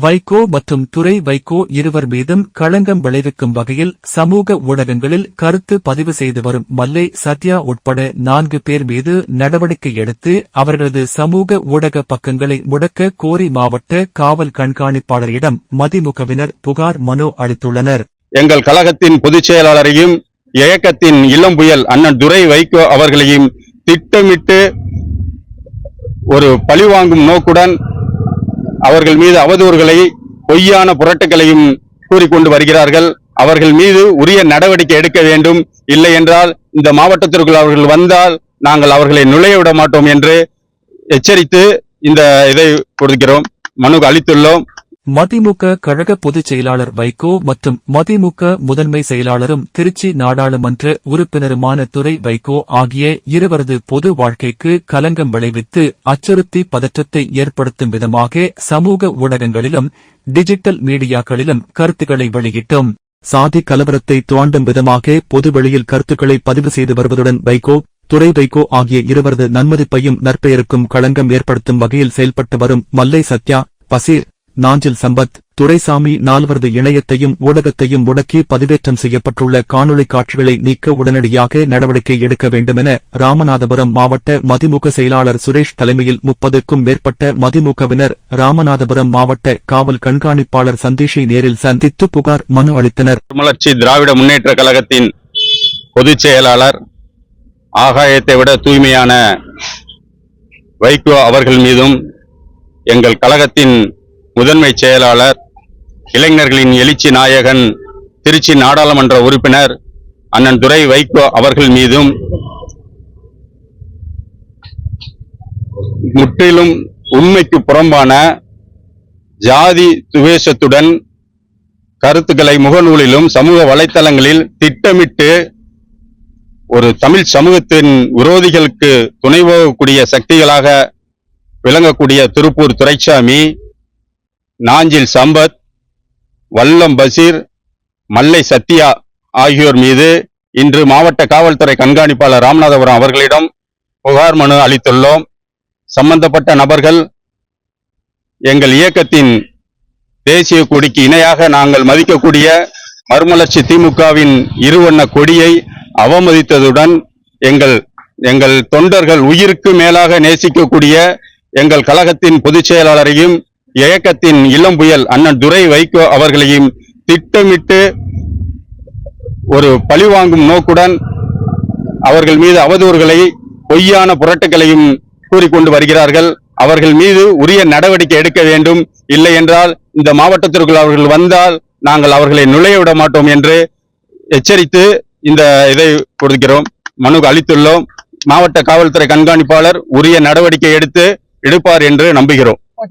வைகோ மற்றும் துறை வைகோ இருவர் மீதும் களங்கம் விளைவிக்கும் வகையில் சமூக ஊடகங்களில் கருத்து பதிவு செய்து வரும் மல்லை சத்யா உட்பட நான்கு பேர் மீது நடவடிக்கை எடுத்து அவர்களது சமூக ஊடக பக்கங்களை முடக்க கோரி மாவட்ட காவல் கண்காணிப்பாளரிடம் மதிமுகவினர் புகார் மனு அளித்துள்ளனர். எங்கள் கழகத்தின் பொதுச் செயலாளரையும் இயக்கத்தின் இளம் புயல் அண்ணன் துரை வைகோ அவர்களையும் திட்டமிட்டு ஒரு பழிவாங்கும் நோக்குடன் அவர்கள் மீது அவதூறுகளை பொய்யான புரட்டுகளையும் கூறிக்கொண்டு வருகிறார்கள். அவர்கள் மீது உரிய நடவடிக்கை எடுக்க வேண்டும். இல்லை என்றால் இந்த மாவட்டத்திற்குள் அவர்கள் வந்தால் நாங்கள் அவர்களை நுழைய விட மாட்டோம் என்று எச்சரித்து இந்த இதை கொடுக்கிறோம். மனு அளித்துள்ளோம். மதிமுக கழக பொதுச் செயலாளர் வைகோ மற்றும் மதிமுக முதன்மை செயலாளரும் திருச்சி நாடாளுமன்ற உறுப்பினருமான துறை வைகோ ஆகிய இருவரது பொது வாழ்க்கைக்கு கலங்கம் விளைவித்து அச்சுறுத்தி பதற்றத்தை ஏற்படுத்தும் விதமாக சமூக ஊடகங்களிலும் டிஜிட்டல் மீடியாக்களிலும் கருத்துக்களை வெளியிட்டும். சாதி கலவரத்தை துவாண்டும் விதமாக பொதுவெளியில் கருத்துக்களை பதிவு செய்து வருவதுடன் வைகோ துறை வைகோ ஆகிய இருவரது நன்மதிப்பையும் நற்பெயருக்கும் களங்கம் ஏற்படுத்தும் வகையில் செயல்பட்டு வரும் மல்லை சத்யா பசீர் நாஞ்சில் சம்பத் துரைசாமி நால்வரது இணையத்தையும் ஊடகத்தையும் முடக்கி பதிவேற்றம் செய்யப்பட்டுள்ள காணொளி காட்சிகளை நீக்க உடனடியாக நடவடிக்கை எடுக்க வேண்டுமென ராமநாதபுரம் மாவட்ட மதிமுக செயலாளர் சுரேஷ் தலைமையில் முப்பதுக்கும் மேற்பட்ட மதிமுகவினர் ராமநாதபுரம் மாவட்ட காவல் கண்காணிப்பாளர் சந்தீஷை நேரில் சந்தித்து புகார் மனு அளித்தனர். மலர்ச்சி திராவிட முன்னேற்ற கழகத்தின் பொதுச் செயலாளர் ஆகாயத்தை விட தூய்மையான வைகோ அவர்கள் மீதும் எங்கள் கழகத்தின் முதன்மை செயலாளர் இளைஞர்களின் எழுச்சி நாயகன் திருச்சி நாடாளுமன்ற உறுப்பினர் அண்ணன் துரை வைகோ அவர்கள் மீதும் முற்றிலும் உண்மைக்கு புறம்பான ஜாதி துவேஷத்துடன் கருத்துக்களை முகநூலிலும் சமூக வலைத்தளங்களில் திட்டமிட்டு ஒரு தமிழ் சமூகத்தின் விரோதிகளுக்கு துணை போகக்கூடிய சக்திகளாக விளங்கக்கூடிய திருப்பூர் துரைசாமி நாஞ்சில் சம்பத் வல்லம் பசீர் மல்லை சத்யா ஆகியோர் மீது இன்று மாவட்ட காவல்துறை கண்காணிப்பாளர் ராமநாதபுரம் அவர்களிடம் புகார் மனு அளித்துள்ளோம். சம்பந்தப்பட்ட நபர்கள் எங்கள் இயக்கத்தின் தேசிய கொடிக்கு இணையாக நாங்கள் மதிக்கக்கூடிய மறுமலர்ச்சி திமுகவின் இருவண்ண கொடியை அவமதித்ததுடன் எங்கள் எங்கள் தொண்டர்கள் உயிருக்கு மேலாக நேசிக்கக்கூடிய எங்கள் கழகத்தின் பொதுச் செயலாளரையும் இயக்கத்தின் இளம் புயல் அண்ணன் துரை வைகோ அவர்களையும் திட்டமிட்டு ஒரு பழிவாங்கும் நோக்குடன் அவர்கள் மீது அவதூறுகளை பொய்யான புரட்டுகளையும் கூறிக்கொண்டு வருகிறார்கள். அவர்கள் மீது உரிய நடவடிக்கை எடுக்க வேண்டும். இல்லை என்றால் இந்த மாவட்டத்திற்குள் அவர்கள் வந்தால் நாங்கள் அவர்களை நுழைய விட மாட்டோம் என்று எச்சரித்து இந்த இதை கொடுக்கிறோம். மனு அளித்துள்ளோம். மாவட்ட காவல்துறை கண்காணிப்பாளர் உரிய நடவடிக்கை எடுத்து எடுப்பார் என்று நம்புகிறோம்.